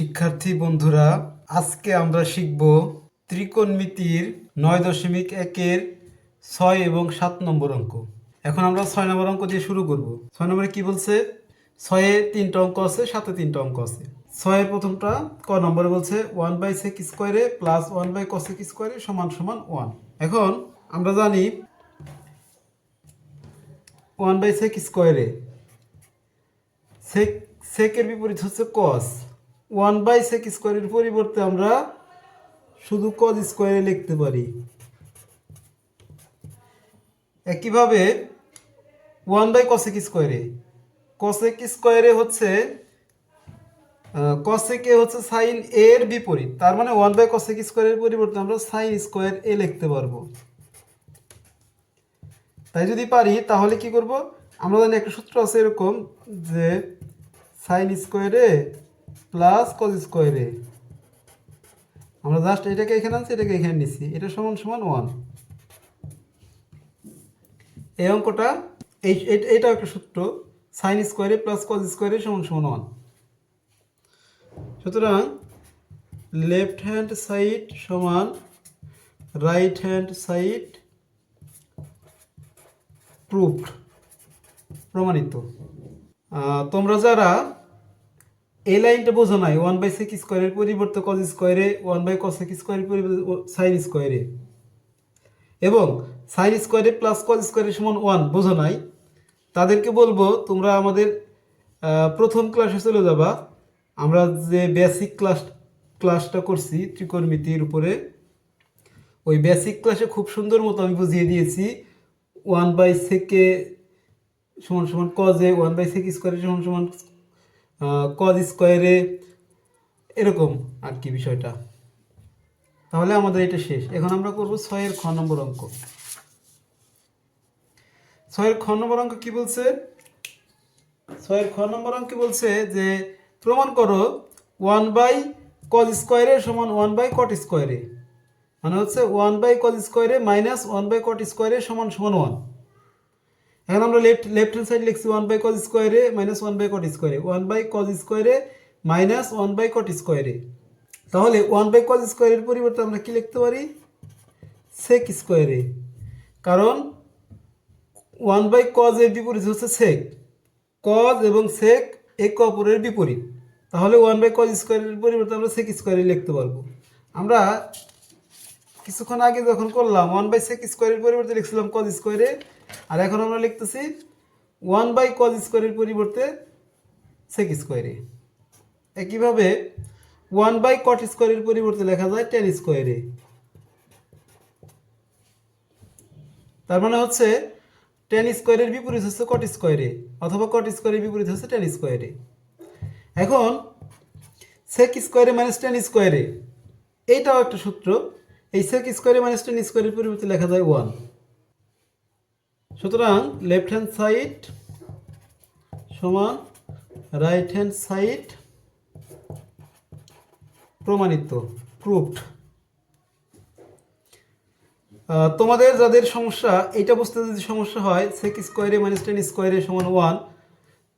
শিক্ষার্থী বন্ধুরা, আজকে আমরা শিখব ত্রিকোণমিতির নয় দশমিক একের ছয় এবং সাত নম্বর অঙ্ক। এখন আমরা ছয় নম্বর অঙ্ক দিয়ে শুরু করব। ছয় নম্বরে কি বলছে? ছয়ে তিনটা অঙ্ক আছে সাথে তিনটা অঙ্ক আছে। ছয়ের প্রথমটা ক নম্বরে বলছে, ওয়ান বাই সেক স্কোয়ারে প্লাস ওয়ান বাই কসেক স্কোয়ারে সমান সমান ওয়ান। এখন আমরা জানি, ওয়ান বাই সেক স্কোয়ারে সেক সেকের বিপরীত হচ্ছে কস ওয়ান বাই সেক স্কোয়ারের পরিবর্তে আমরা শুধু কজ স্কোয়ারে লিখতে পারি। একইভাবে ওয়ান বাই কসেক স্কোয়ারে কসেক স্কোয়ারে হচ্ছে কসেকে হচ্ছে সাইন এর বিপরীত। তার মানে ওয়ান বাই কসেক স্কোয়ারের পরিবর্তে আমরা সাইন স্কোয়ার এ লিখতে পারব। তাই যদি পারি, তাহলে কি করব? আমরা জানি একটা সূত্র আছে এরকম যে সাইন স্কোয়ারে প্লাস কজ স্কোয়ারে আমরা জাস্ট এটাকে এখানে আনছি, এটাকে এখানে নিচ্ছি এটা সমান সমান ওয়ান এই অঙ্কটা, এই এট- এইটাও একটা সূত্র। সাইন স্কোয়ারে প্লাস কজ স্কোয়ারে সমান সমান ওয়ান সুতরাং লেফট হ্যান্ড সাইড সমান রাইট হ্যান্ড সাইড প্রুভড প্রমাণিত। তোমরা যারা এই লাইনটা বোঝো নাই ওয়ান বাই সেক স্কোয়ারের পরিবর্তে কজ স্কোয়ারে ওয়ান বাই কসেক স্কোয়ারের পরিবর্তে সাইন স্কোয়ারে এবং সাইন স্কোয়ারে প্লাস কজ স্কোয়ারের সমান ওয়ান বোঝো নাই? তাদেরকে বলব, তোমরা আমাদের প্রথম ক্লাসে চলে যাবা। আমরা যে বেসিক ক্লাস ক্লাসটা করছি ত্রিকোণমিতির উপরে, ওই বেসিক ক্লাসে খুব সুন্দর মতো আমি বুঝিয়ে দিয়েছি। ওয়ান বাই সেকে সমান সমান কজে ওয়ান বাই সেক স্কোয়ারে সমান সমান কজ স্কোয়ারে এরকম আর কি বিষয়টা। তাহলে আমাদের এটা শেষ। এখন আমরা করব ছয়ের খ নম্বর অঙ্ক। ছয়ের খ নম্বর অঙ্ক কি বলছে? ছয়ের খ নম্বর অঙ্ক বলছে যে, প্রমাণ করো ওয়ান বাই কজ স্কোয়ারে সমান ওয়ান বাই কট স্কোয়ারে মানে হচ্ছে ওয়ান বাই কজ স্কোয়ারে মাইনাস ওয়ান বাই কট স্কোয়ারে সমান সমান ওয়ান এখন আমরা লেফট লেফট হ্যান্ড সাইড লিখছি ওয়ান বাই কজ স্কোয়ারে মাইনাস ওয়ান বাই কট স্কোয়ারে ওয়ান বাই কজ স্কোয়ারে মাইনাস ওয়ান বাই কট স্কোয়ারে তাহলে ওয়ান বাই কজ স্কোয়ারের পরিবর্তে আমরা কী লিখতে পারি? সেক স্কোয়ারে কারণ ওয়ান বাই কজ এর বিপরীত হচ্ছে সেক কজ এবং সেক একে অপরের বিপরীত। তাহলে ওয়ান বাই কজ স্কোয়ারের পরিবর্তে আমরা সেক স্কোয়ারে লিখতে পারব। আমরা কিছুক্ষণ আগে যখন করলাম ওয়ান বাই সেক স্কোয়ারের পরিবর্তে লিখছিলাম কজ স্কোয়ারে আর এখন আমরা লিখতেছি ওয়ান বাই কজ স্কোয়ারের পরিবর্তে সেক স্কোয়ারে একইভাবে ওয়ান বাই কট স্কোয়ারের পরিবর্তে লেখা যায় টেন স্কোয়ারে তার মানে হচ্ছে টেন স্কোয়ারের বিপরীত হচ্ছে কট স্কোয়ারে অথবা কট স্কোয়ারের বিপরীত হচ্ছে টেন স্কোয়ারে এখন সেক স্কোয়ারে মাইনাস টেন স্কোয়ারে এইটাও একটা সূত্র, এই সেক স্কোয়ারে মাইনাস টেন স্কোয়ারের পরিবর্তে লেখা যায় ওয়ান সুতরাং লেফট হ্যান্ড সাইড সমান রাইট হ্যান্ড সাইড প্রমাণিত প্রুফড তোমাদের যাদের সমস্যা, এইটা বুঝতে যদি সমস্যা হয় সেক স্কোয়ারে মাইনাস টেন স্কোয়ারে সমান ওয়ান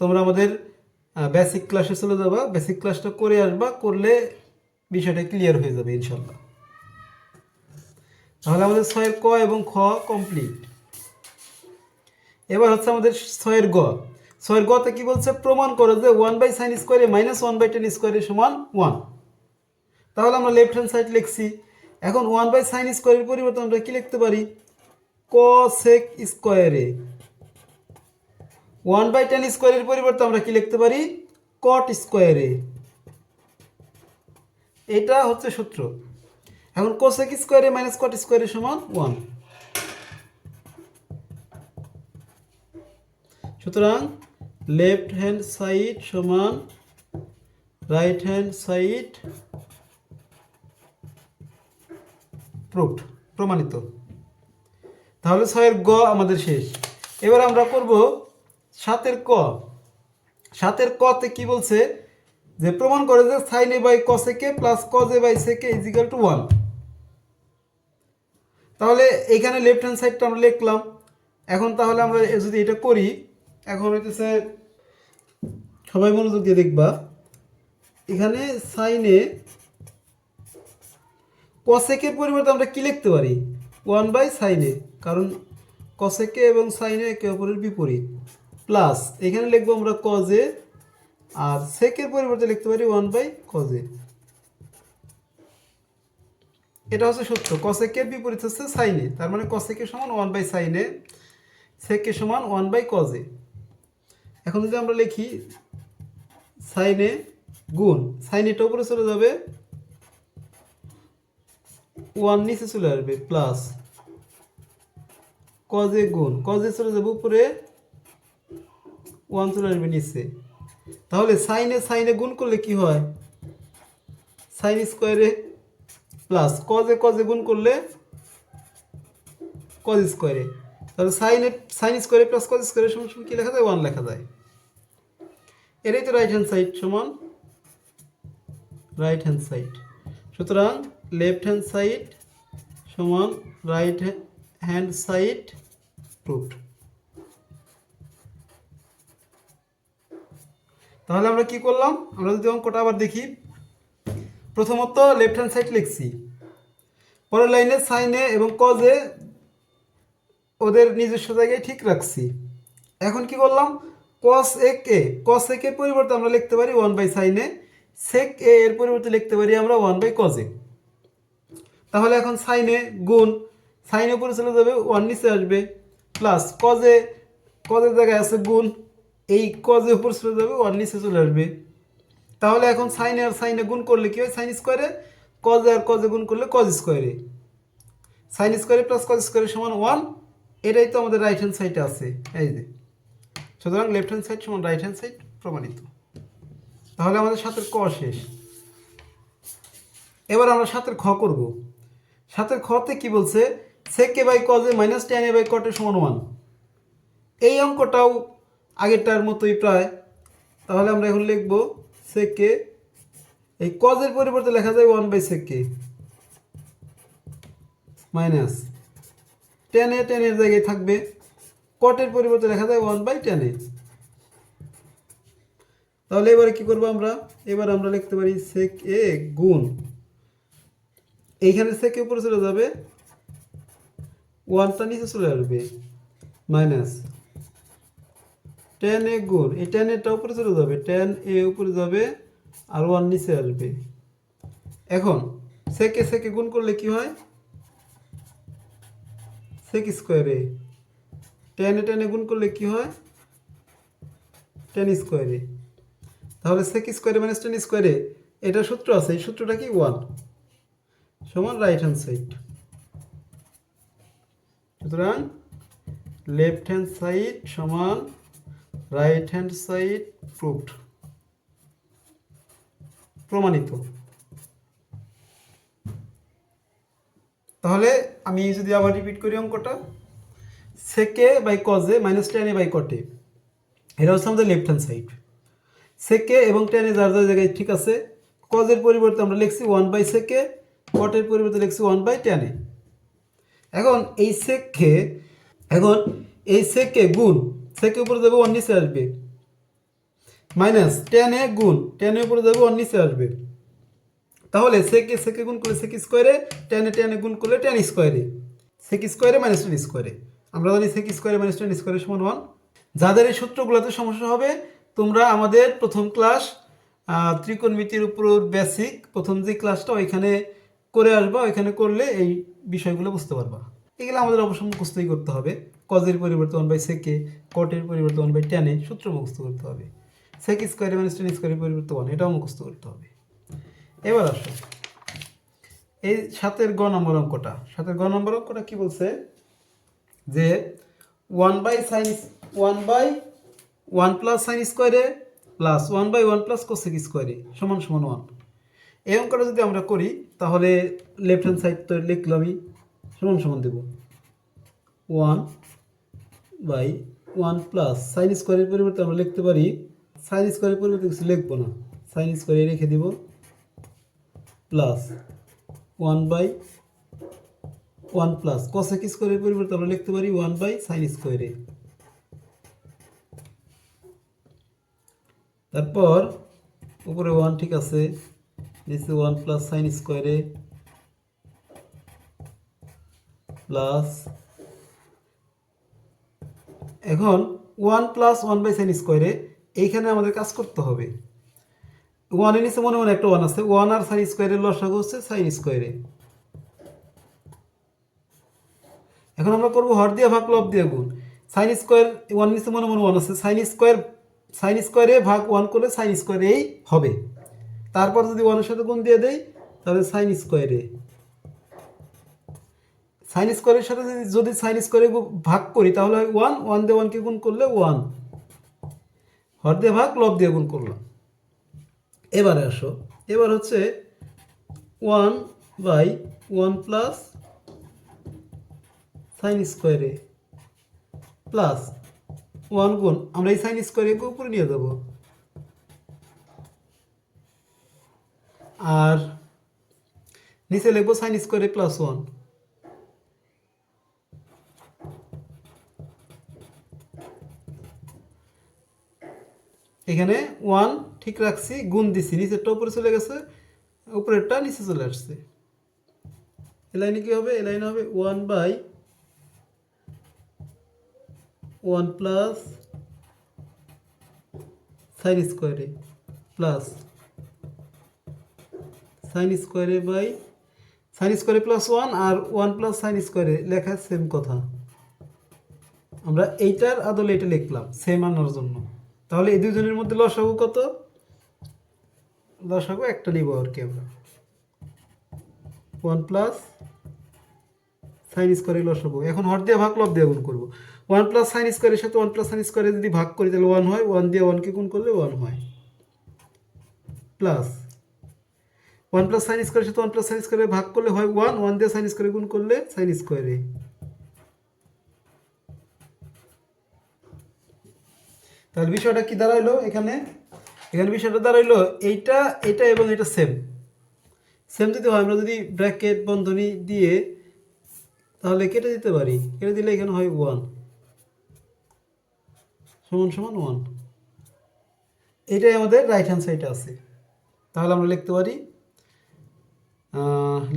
তোমরা আমাদের বেসিক ক্লাসে চলে যাবা বেসিক ক্লাসটা করে আসবা, করলে বিষয়টা ক্লিয়ার হয়ে যাবে, ইনশাল্লাহ। তাহলে আমাদের ছয়ের ক এবং খ কমপ্লিট এবার হচ্ছে আমাদের ছয়ের গ। ছয়ের গতে কি বলছে? প্রমাণ করো যে ওয়ান বাই সাইন স্কোয়ারে মাইনাস ওয়ান বাই টেন স্কোয়ারে সমান ওয়ান। তাহলে আমরা লেফট হ্যান্ড সাইড লিখছি। এখন ওয়ান বাই সাইন স্কোয়ারের পরিবর্তে আমরা কি লিখতে পারি? ক কসেক স্কোয়ারে। ওয়ান বাই টেন স্কোয়ারের পরিবর্তে আমরা কি লিখতে পারি? কট স্কোয়ারে। এটা হচ্ছে সূত্র। এখন কোসেক স্কোয়ারে মাইনাস কট স্কোয়ারে সমান ওয়ান। সুতরাং লেফট হ্যান্ড সাইড সমান রাইট হ্যান্ড সাইড প্রুফড প্রমাণিত। তাহলে ছয়ের গ আমাদের শেষ। এবার আমরা করব সাতের ক। সাতের কতে কি বলছে? যে প্রমাণ করে যে সাইন এ বাই কসেকে প্লাস কজ এ বাই সেকে ইজিক্যাল টু ওয়ান তাহলে এইখানে লেফট হ্যান্ড সাইডটা আমরা লিখলাম। এখন তাহলে আমরা যদি এটা করি এখন হইতেছে, সবাই মনোযোগ দিয়ে দেখবা, এখানে সাইনে কসেকের পরিবর্তে আমরা কি লিখতে পারি? ওয়ান বাই সাইনে কারণ কসেকে এবং সাইনে একে অপরের বিপরীত। প্লাস এখানে লিখব আমরা কজে আর সেকের পরিবর্তে লিখতে পারি ওয়ান বাই কজে এটা হচ্ছে সত্য কসেকের বিপরীত হচ্ছে সাইনে তার মানে কসেকের সমান ওয়ান বাই সাইনে সেকের সমান ওয়ান বাই কজে এখন যদি আমরা লিখি সাইনে গুণ সাইনেটা উপরে চলে যাবে ওয়ান নিচে চলে আসবে প্লাস কজে গুণ কজে চলে যাবে উপরে ওয়ান চলে আসবে নিচে। তাহলে সাইনে সাইনে গুণ করলে কি হয়? সাইন স্কোয়ারে প্লাস কজে কজে গুণ করলে কজ স্কোয়ারে তাহলে সাইনে সাইন স্কোয়ারে প্লাস কজ স্কোয়ারে সমান সমান কি লেখা যায়? ওয়ান লেখা যায়। এটাই তো রাইট হ্যান্ড সাইড সমান রাইট হ্যান্ড সাইড সুতরাং লেফট হ্যান্ড সাইড সমান রাইট হ্যান্ড সাইড প্রুফড তাহলে আমরা কি করলাম? আমরা যদি অঙ্কটা আবার দেখি। প্রথমত লেফট হ্যান্ড সাইড লিখছি। পরের লাইনে সাইনে এবং কজে ওদের নিজস্ব জায়গায় ঠিক রাখছি। এখন কি করলাম? কস এ কস এক এর পরিবর্তে আমরা লিখতে পারি ওয়ান বাই সাইনে সেক এ এর পরিবর্তে লিখতে পারি আমরা ওয়ান বাই কজে তাহলে এখন সাইনে গুণ সাইনে উপরে চলে যাবে ওয়ান নিচে আসবে প্লাস কজে কজের জায়গায় আছে গুণ, এই কজে উপরে চলে যাবে ওয়ান নিচে চলে আসবে। তাহলে এখন সাইনে আর সাইনে গুণ করলে কি হয়? সাইন স্কোয়ারে কজে আর কজে গুণ করলে কজ স্কোয়ারে সাইন স্কোয়ারে প্লাস কজ স্কোয়ারে সমান ওয়ান এটাই তো আমাদের রাইট হ্যান্ড সাইডে আছে। এই যে। সুতরাং লেফট হ্যান্ড সাইড সমান রাইট হ্যান্ড সাইড প্রমাণিত। তাহলে আমাদের সাতের ক শেষ। এবার আমরা সাতের খ করব। সাতের খতে কি বলছে? সেক এ বাই কজে মাইনাস টেন এ বাই কটে সমান ওয়ান এই অঙ্কটাও আগেরটার মতোই প্রায়। তাহলে আমরা এখন লিখব সেকে এই কজের পরিবর্তে লেখা যায় ওয়ান বাই সেকে মাইনাস টেনে টেনের জায়গায় থাকবে। কটের পরিবর্তে লেখা যায় ওয়ান বাই টেনে তাহলে এবারে কি করব আমরা? এবার আমরা লিখতে পারি সেক এ গুণ। এইখানে সেকে উপরে চলে যাবে। ওয়ানটা নিচে চলে আসবে। মাইনাস টেন এ গুণ। এই টেন এটা উপরে চলে যাবে। টেন এ উপরে যাবে আর ওয়ান নিচে আসবে। এখন সেকে সেকে গুণ করলে কি হয়? সেক স্কোয়ারে টেনে টেনে গুণ করলে কি হয়? টেন স্কোয়ারে তাহলে সেক স্কোয়ারে মাইনাস টেন স্কোয়ারে এটা সূত্র আছে, এই সূত্রটা কি? ওয়ান সমান রাইট হ্যান্ড সাইড সুতরাং লেফট হ্যান্ড সাইড সমান রাইট হ্যান্ড সাইড প্রুফড প্রমাণিত। তাহলে আমি যদি আবার রিপিট করি অঙ্কটা সেকে বাই কজে মাইনাস টেনে বাই কটে এটা হচ্ছে আমাদের লেফট হ্যান্ড সাইড সেকে এবং টেনে যার যার জায়গায় ঠিক আছে কজের পরিবর্তে আমরা লিখছি ওয়ান বাই সেকে কটের পরিবর্তে লিখছি ওয়ান বাই টেনে এখন এই সেককে এখন এই সেককে গুণ সেকে উপরে যাবে ওয়ান নিচে আসবে। মাইনাস টেনে গুণ টেনের উপরে যাবে ওয়ান নিচে আসবে। তাহলে সেকে সেকে গুণ করলে সেক স্কোয়ারে টেনে টেনে গুণ করলে টেন স্কোয়ারে সেক স্কোয়ারে মাইনাস টেন স্কোয়ারে আমরা জানি সেক স্কোয়ারে মাইনাস টেন স্কোয়ারে সমান ওয়ান যাদের এই সূত্রগুলোতে সমস্যা হবে, তোমরা আমাদের প্রথম ক্লাস ত্রিকোণমিতির উপর বেসিক প্রথম যে ক্লাসটা ওইখানে করে আসবা, ওইখানে করলে এই বিষয়গুলো বুঝতে পারবা। এগুলো আমাদের অবশ্য মুখস্থই করতে হবে। কজের পরিবর্তে ওয়ান বাই সেকে কটের পরিবর্তে ওয়ান বাই টেনে সূত্র মুখস্থ করতে হবে। সেক স্কোয়ারে মাইনাস টেন স্কোয়ারের পরিবর্তে ওয়ান এটাও মুখস্থ করতে হবে। এবার আসো। এই সাতের গ নম্বর অঙ্কটা। সাতের গ নম্বর অঙ্কটা কি বলছে? যে one by sine one by one plus sine স্কোয়ারে plus one by one plus cosec স্কোয়ারে সমান সমান ওয়ান এই অঙ্কটা যদি আমরা করি, তাহলে লেফট হ্যান্ড সাইড তো লিখলামই সমান সমান দেব। One by one plus sine স্কোয়ারের পরিবর্তে আমরা লিখতে পারি সাইন স্কোয়ারের পরিবর্তে কিছু লিখব না। সাইন স্কোয়ারে রেখে দিব। Plus one by one plus cosec স্কোয়ারের পরিবর্তে আমরা লিখতে পারি ওয়ান বাই সাইন স্কোয়ারে তারপর উপরে ওয়ান ঠিক আছে, নিচে ওয়ান প্লাস সাইন স্কোয়ারে প্লাস এখন one plus one by sine স্কোয়ারে এইখানে আমাদের কাজ করতে হবে। ওয়ানের নিচে মনে মনে একটা ওয়ান আছে। ওয়ান আর সাইন স্কোয়ারের লসাগু হচ্ছে সাইন স্কোয়ারে এখন আমরা করব হর দিয়ে ভাগ, লব দিয়ে গুণ। সাইন স্কোয়ার ওয়ান নিচে মনে মনে ওয়ান আছে। সাইন স্কোয়ার সাইন স্কোয়ারে ভাগ ওয়ান করলে সাইন স্কোয়ারেই হবে। তারপর যদি ওয়ানের সাথে গুণ দিয়ে দেই, তাহলে সাইন স্কোয়ারে সাইন স্কোয়ারের সাথে যদি যদি সাইন স্কোয়ারে ভাগ করি, তাহলে ওয়ান ওয়ান দিয়ে ওয়ানকে গুণ করলে ওয়ান হর দিয়ে ভাগ, লব দিয়ে গুণ করলাম। এবারে আসো। এবার হচ্ছে one by one plus sine স্কোয়ারে প্লাস ওয়ান গুণ, আমরা এই সাইন স্কোয়ারে উপরে নিয়ে যাব। আর নিচে লিখব সাইন স্কোয়ারে প্লাস ওয়ান এখানে ওয়ান ঠিক রাখছি, গুণ দিছি, নিচেরটা উপরে চলে গেছে, উপরেরটা নিচে চলে আসছে। এ লাইনে কি হবে? এ লাইনে হবে one by one plus sine স্কোয়ারে প্লাস সাইন স্কোয়ারে বাই সাইন স্কোয়ারে প্লাস ওয়ান আর ওয়ান প্লাস সাইন স্কোয়ারে লেখা সেম কথা। আমরা এইটার আদলে এটা লিখলাম সেম আনার জন্য। তাহলে এই দুজনের মধ্যে লস লসাগু কত? লস লসাগু একটা নিব আর কি আমরা। ওয়ান প্লাস সাইন স্কোয়ারে লসাগু। এখন হর দিয়ে ভাগ লব দিয়ে গুণ করব। ওয়ান প্লাস সাইন স্কোয়ারের সাথে ওয়ান প্লাস সাইন স্কোয়ারে যদি ভাগ করি, তাহলে ওয়ান হয়। ওয়ান দিয়ে ওয়ানকে গুণ করলে ওয়ান হয়। প্লাস ওয়ান প্লাস সাইন স্কোয়ারের সাথে ওয়ান প্লাস সাইন স্কোয়ারে ভাগ করলে হয় ওয়ান ওয়ান দিয়ে সাইন স্কোয়ারে গুণ করলে সাইন স্কোয়ারে তাহলে বিষয়টা কি দাঁড়াইলো এখানে? এখানে বিষয়টা দাঁড়াইলো এইটা, এটা এবং এটা সেম সেম যদি হয়, আমরা যদি ব্র্যাকেট বন্ধনী দিয়ে তাহলে কেটে দিতে পারি। কেটে দিলে এখানে হয় ওয়ান সমান সমান ওয়ান এটাই আমাদের রাইট হ্যান্ড সাইডে আছে। তাহলে আমরা লিখতে পারি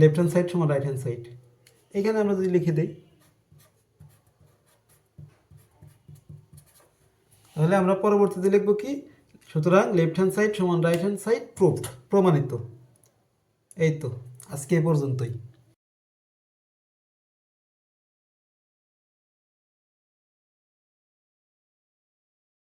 লেফট হ্যান্ড সাইড সমান রাইট হ্যান্ড সাইড এখানে আমরা যদি লিখে দিই তাহলে আমরা পরবর্তীতে লিখব কি? সুতরাং লেফট হ্যান্ড সাইড সমান রাইট হ্যান্ড সাইড প্রুফ প্রমাণিত। এই তো, আজকে এ পর্যন্তই।